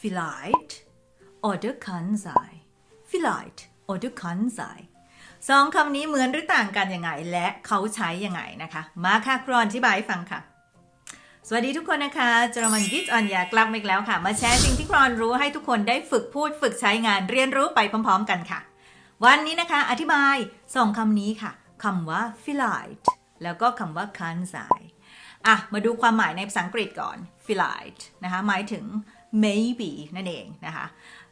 vielleicht oder kann sein vielleicht oder kann sein สองคำนี้เหมือนหรือต่างกันยังไง และเขาใช้ยังไงนะคะ มาค่ะครอนอธิบายฟังค่ะ สวัสดีทุกคนนะคะจรมันวิทย์อัญญากลับมาอีกแล้วค่ะ มาแชร์สิ่งที่ครอนรู้ให้ทุกคนได้ฝึกพูดฝึกใช้งานเรียนรู้ไปพร้อม ๆ กันค่ะ วันนี้นะคะ อธิบายสองคำนี้ค่ะคำว่า vielleicht แล้วก็คำว่า kann sein อะ มาดูความหมายในภาษาอังกฤษก่อน vielleicht นะคะ หมายถึง maybe นั่นเองนะคะ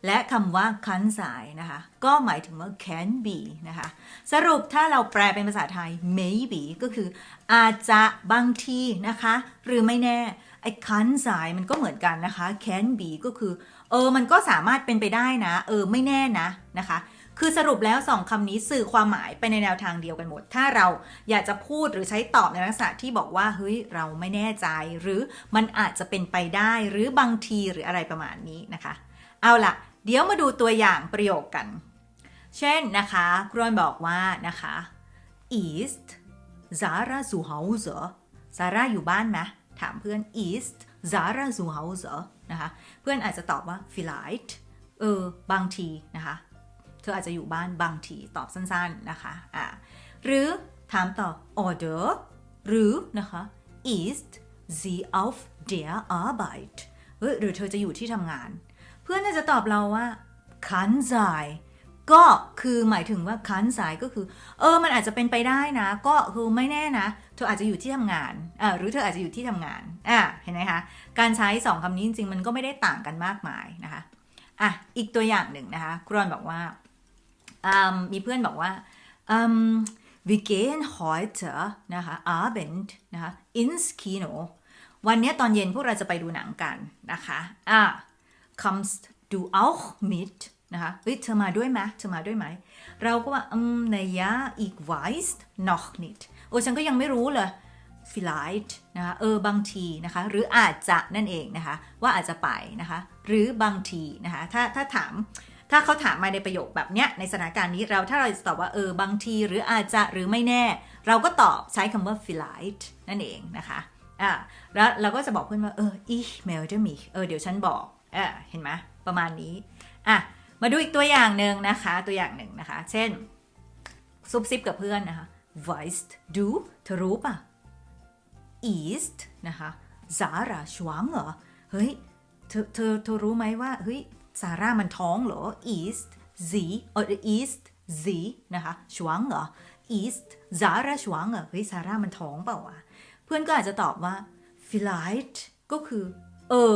และคำว่าคันสายนะคะ ก็หมายถึงว่า can be นะคะ สรุปถ้าเราแปลเป็นภาษาไทย maybe ก็คืออาจจะบางทีนะคะ หรือไม่แน่ไอ้คันสายมันก็เหมือนกันนะคะ can be ก็คือ เออ มันก็สามารถเป็นไปได้นะ เออ ไม่แน่นะนะคะ คือสรุปแล้วสองคำนี้สื่อความหมายไปในแนวทางเดียวกันหมด ถ้าเราอยากจะพูดหรือใช้ตอบในลักษณะที่บอกว่าเฮ้ยเราไม่แน่ใจ หรือมันอาจจะเป็นไปได้หรือบางทีหรืออะไรประมาณนี้นะคะ เอาล่ะ เดี๋ยวมาดูตัวอย่างประโยคกัน เช่นนะคะครวนบอกว่านะคะ ist Sarah zu Hause Sarah อยู่บ้านไหมถามเพื่อน ist Sarah zu Hause นะคะ เพื่อนอาจจะตอบว่า vielleicht เออ บางทีนะคะ ออาจจะอยู่บ้านบางทีตอบสั้นๆนะคะอ่าหรือถามต่อ order หรือนะคะ ist sie auf der Arbeit เฮ้ยหรือเธอจะอยู่ที่ทำงาน เพื่อนน่าจะตอบเราว่า kann sein ก็คือหมายถึงว่า kann sein ก็คือ เออ มันอาจจะเป็นไปได้นะ ก็คือไม่แน่นะ เธออาจจะอยู่ที่ทำงานอ่าหรือเธออาจจะอยู่ที่ทำงานอ่าเห็นไหมคะ การใช้สองคำนี้จริงๆ มันก็ไม่ได้ต่างกันมากมายนะคะ อะ อีกตัวอย่างหนึ่งนะคะกรอนบอกว่า มมีเพื่อนบอกว่าอืม wir gehen heute นะคะ Abend นะคะ ins Kino วันนี้ตอนเย็นพวกเราจะไปดูหนังกันนะคะอะ kommst du auch mit นะคะเฮ้ยเธอมาด้วยไหมเธอมาด้วยไหม เราก็ว่าอืม naja ich weiß noch nicht โอ้ฉันก็ยังไม่รู้เลย vielleicht นะคะเออบางทีนะคะ หรืออาจจะนั่นเองนะคะ ว่าอาจจะไปนะคะ หรือบางทีนะคะ ถ้าถ้าถาม ถ้าเขาถามมาในประโยคแบบเนี้ยในสถานการณ์นี้เราถ้าเราจะตอบว่าเออบางทีหรืออาจจะหรือไม่แน่ เราก็ตอบใช้คำว่า vielleicht นั่นเองนะคะอ่าแล้วเราก็จะบอกเพื่อนว่าเออ ich melde mich เออเดี๋ยวฉันบอกเออเห็นไหมประมาณนี้อะมาดูอีกตัวอย่างหนึ่งนะคะตัวอย่างหนึ่งนะคะ เช่นซุบซิบกับเพื่อนนะคะ weißt du เธอรู้ป่ะ ist นะคะ Sarah schwanger เฮ้ยเธอเธอเธอรู้ไหมว่าเฮ้ย ซาร่ามันท้องเหรอ ist sie oder ist sie นะคะ schwanger ist Sarah schwanger เฮ้ยซาร่ามันท้องเปล่าวะเพื่อนก็อาจจะตอบว่า vielleicht ก็คือ เออ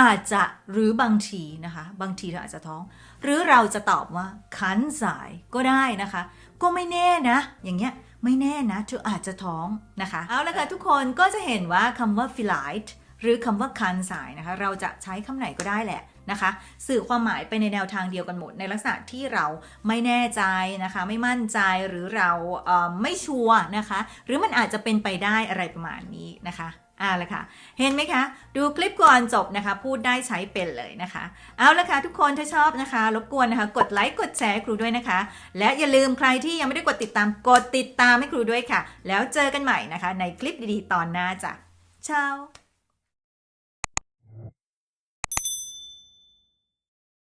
อาจจะหรือบางทีนะคะ บางทีเราอาจจะท้อง หรือเราจะตอบว่า kann sein ก็ได้นะคะ ก็ไม่แน่นะ อย่างเงี้ยไม่แน่นะเธออาจจะท้องนะคะ เอาละค่ะทุกคนก็จะเห็นว่าคำว่า vielleicht หรือคำว่า kann sein นะคะ เราจะใช้คำไหนก็ได้แหละนะคะ สื่อความหมายไปในแนวทางเดียวกันหมด ในลักษณะที่เราไม่แน่ใจนะคะ ไม่มั่นใจหรือเราเไม่ชัวร์นะคะ หรือมันอาจจะเป็นไปได้อะไรประมาณนี้นะคะเอาละค่ะ เห็นไหมคะ ดูคลิปก่อนจบนะคะ พูดได้ใช้เป็นเลยนะคะ เอาละค่ะทุกคนถ้าชอบนะคะ รบกวนนะคะ กดไลค์กดแชร์ครูด้วยนะคะ และอย่าลืมใครที่ยังไม่ได้กดติดตามกดติดตามให้ครูด้วยค่ะ แล้วเจอกันใหม่นะคะ ในคลิปดีๆตอนหน้าจ้ะเช้า